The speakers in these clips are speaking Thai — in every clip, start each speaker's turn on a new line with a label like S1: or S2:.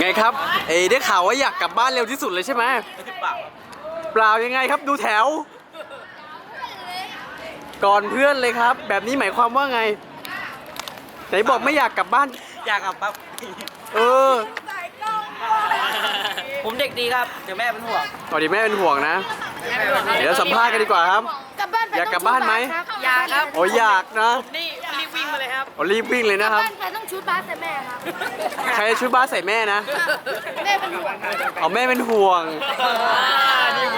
S1: ไงครับ เอ้ยได้ข่าวว่าอยากกลับบ้านเร็วที่สุดเลยใช่ไหมเปล่ายังไงครับดูแถว ก่อนเพื่อนเลยครับ แบบนี้หมายความว่าไง ไหนบอกไม่อยากกลับบ้าน
S2: อยากกลับปั๊บ
S1: เออ
S2: ผมเด็กดีครับ เดี๋ยวแม่เป็นห่วง
S1: ตอนนี้แม่เป็นห่วงนะ เดี๋ยวสัมภาษณ์กันดีกว่าครับ
S3: กลับบ้านไป
S1: อยากกลับบ้านไหม
S2: อยากครับ
S1: โอ้อยากนะ
S2: นี่รีบวิ่ง มาเลยครับ
S1: โอ้รีบวิ่งเลยนะครับ
S3: บ้านไปต้องชุดบาสแต่แม่ครับ
S1: ใครชุดบ้านใส่แม่นะ
S3: แม่เป็นห่วง
S1: เอาแม่เป็นห่วง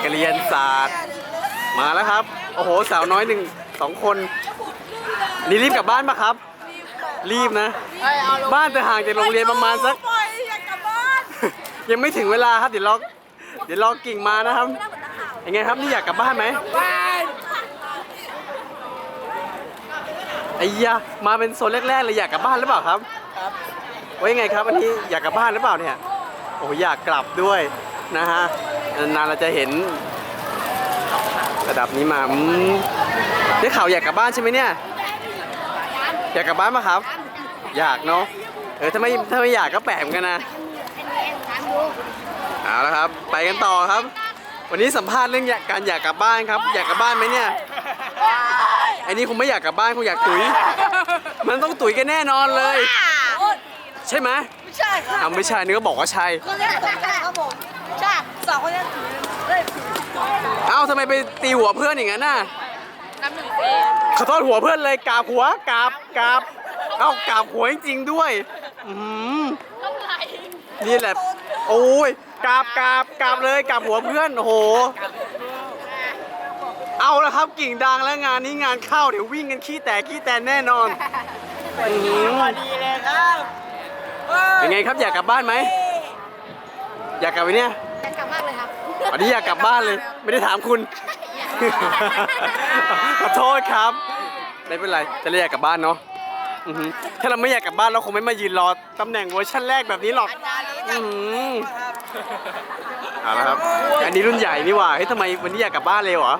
S1: กเรียนศาสตร์ มาแล้วครับ โอ้โหสาวน้อยหนึ่งสองคน นี่รีบกลับบ้านปะครับ รีบนะ บ้านจะห่างจากโรงเรียนประมาณสักยังไม่ถึงเวลาครับ เดี๋ยวรอเดี๋ยวรอกิ่งมานะครับยังไงครับนี่อยากกลับบ้านไหม ไอ้ยะมาเป็นโซนแรกๆเลยอยากกลับบ้านหรือเปล่าครับ
S2: ครับ
S1: ว่ายังไงครับอันนี้อยากกลับบ้านหรือเปล่าเนี่ยโอ้อยากกลับด้วยนะฮะนานๆเราจะเห็นระดับนี้มาอืมได้ข่าวอยากกลับบ้านใช่ไหมเนี่ย อยากกลับบ้านปะครับ อยากเนาะเออถ้าไม่ถ้าไม่อยากก็แปลกเหมือนกันนะเอาละครับ ไปกันต่อครับ วันนี้สัมภาษณ์เรื่องอยากการอยากกลับบ้านครับ อยากกลับบ้านไหมเนี่ยไอ้นี่คงไม่อยากกลับบ้านคงอยากตุ๋ย มันต้องตุ๋ยกันแน่นอนเลย ใช่ไหม
S3: ไม่ใช่ครับ
S1: เอาไม่ใช่นึกว่าบอกว่าใช่
S3: คนแรกผมใช่ครับผมใช่สองคนนี้ถือเฮ้ย
S1: เอ้าทำไมไปตีหัวเพื่อนอย่างนั้นน่ะ
S3: น้ำหนึ่งเอง
S1: ขอโทษหัวเพื่อนเลยกราบหัวกราบกราบเอ้ากราบหัวจริงๆด้วยอื้อหือนี่แหละ โอ้ยกราบกราบกราบเลยกราบหัวเพื่อนโอ้โห เอาละครับกิ่งดังแล้วงานนี้งานเข้าเดี๋ยววิ่งกันขี้แตกขี้แตนแน่นอนอื้อหือ
S2: พอดีเลยครับ
S1: เป็นไงครับอยากกลับบ้านไหม อยากกลับไปเนี่ย
S3: อยากกลับมากเลยครับ
S1: วันนี้อยากกลับบ้านเลย ไม่ได้ถามคุณ ขอโทษครับ ไม่เป็นไรจะเรียกกลับบ้านเนาะอือหือถ้าเราไม่อยากกลับบ้านเราคงไม่มายืนรอตำแหน่งเวอร์ชันแรกแบบนี้หรอกอือหือเอาละครับอันนี้รุ่นใหญ่นี่หว่าเฮ้ยทำไมวันนี้อยากกลับบ้านเร็วเหรอ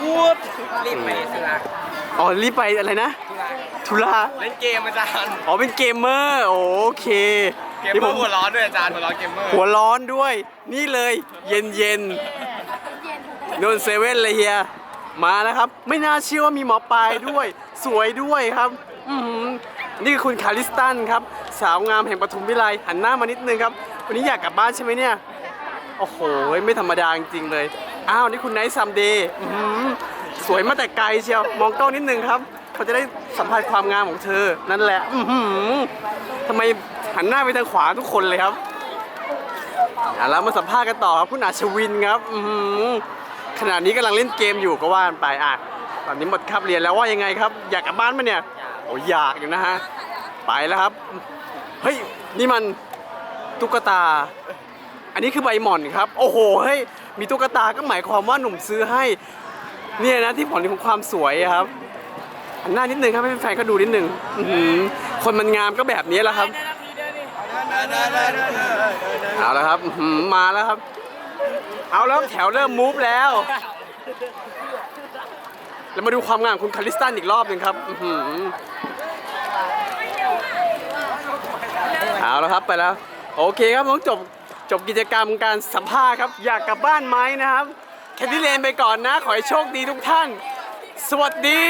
S2: พูดรีบไปสุรา
S1: อ๋อรีบไปอะไรนะธุระ
S2: เล่นเกมอาจารย์
S1: อ๋อเป็นเกมเมอร์โอเค
S2: เกม
S1: นี่
S2: เม
S1: ผ
S2: อร์หัวร้อนด้วยอาจารย์หัวร้อนเกมเมอร์
S1: หัวร้อนด้วย นี่เลยเย็นเย็นๆโนนเซเว่นเลยเฮียมาแล้วครับ ไม่น่าเชื่อว่ามีหมอปลายด้วย สวยด้วยครับอื้อหือนี่คือคุณคาริสตันครับ สาวงามแห่งปทุมวิไลหันหน้ามานิดนึงครับ วันนี้อยากกลับบ้านใช่ไหมเนี่ย โอ้โห ไม่ธรรมดาจริงๆเลย อ้าวนี่คุณไนท์ซัมเดย์สวยมาแต่ไกลเชียว มองกล้องนิดนึงครับ เขาจะได้สัมผัสความงามของเธอ นั่นแหละอื้อหือทำไมหันหน้าไปทางขวาทุกคนเลยครับอะแล้วมาสัมภาษณ์กันต่อครับคุณอาชวินครับอื้อหือขณะนี้กำลังเล่นเกมอยู่ก็ว่ากันไปอะตอนนี้หมดคาบเรียนแล้วว่ายังไงครับ อยากกลับบ้านไหมเนี่ยโอ้อยากอยู่นะฮะไปแล้วครับเฮ้ยนี่มันตุ๊กตา อันนี้คือใบหม่อนครับ โอ้โหเฮ้ย มีตุ๊กตาก็หมายความว่าหนุ่มซื้อให้ เนี่ยนะที่ผลของความสวยครับหน้านิดนึงครับให้แฟนๆก็ดูนิดนึงอื้อหือคนมันงามก็แบบนี้แหละครับ เอาแล้วครับอื้อหือมาแล้วครับ เอาแล้วแถวเริ่มมูฟแล้ว แล้วมาดูความงามของคุณคาริสตันอีกรอบหนึ่งครับอื้อหือเอาแล้วครับไปแล้ว โอเคครับผมจบ จบกิจกรรมการสัมภาษณ์ครับ อยากกลับบ้านไหมนะครับ แคทตี้เลนไปก่อนนะ ขอให้โชคดีทุกท่าน สวัสดี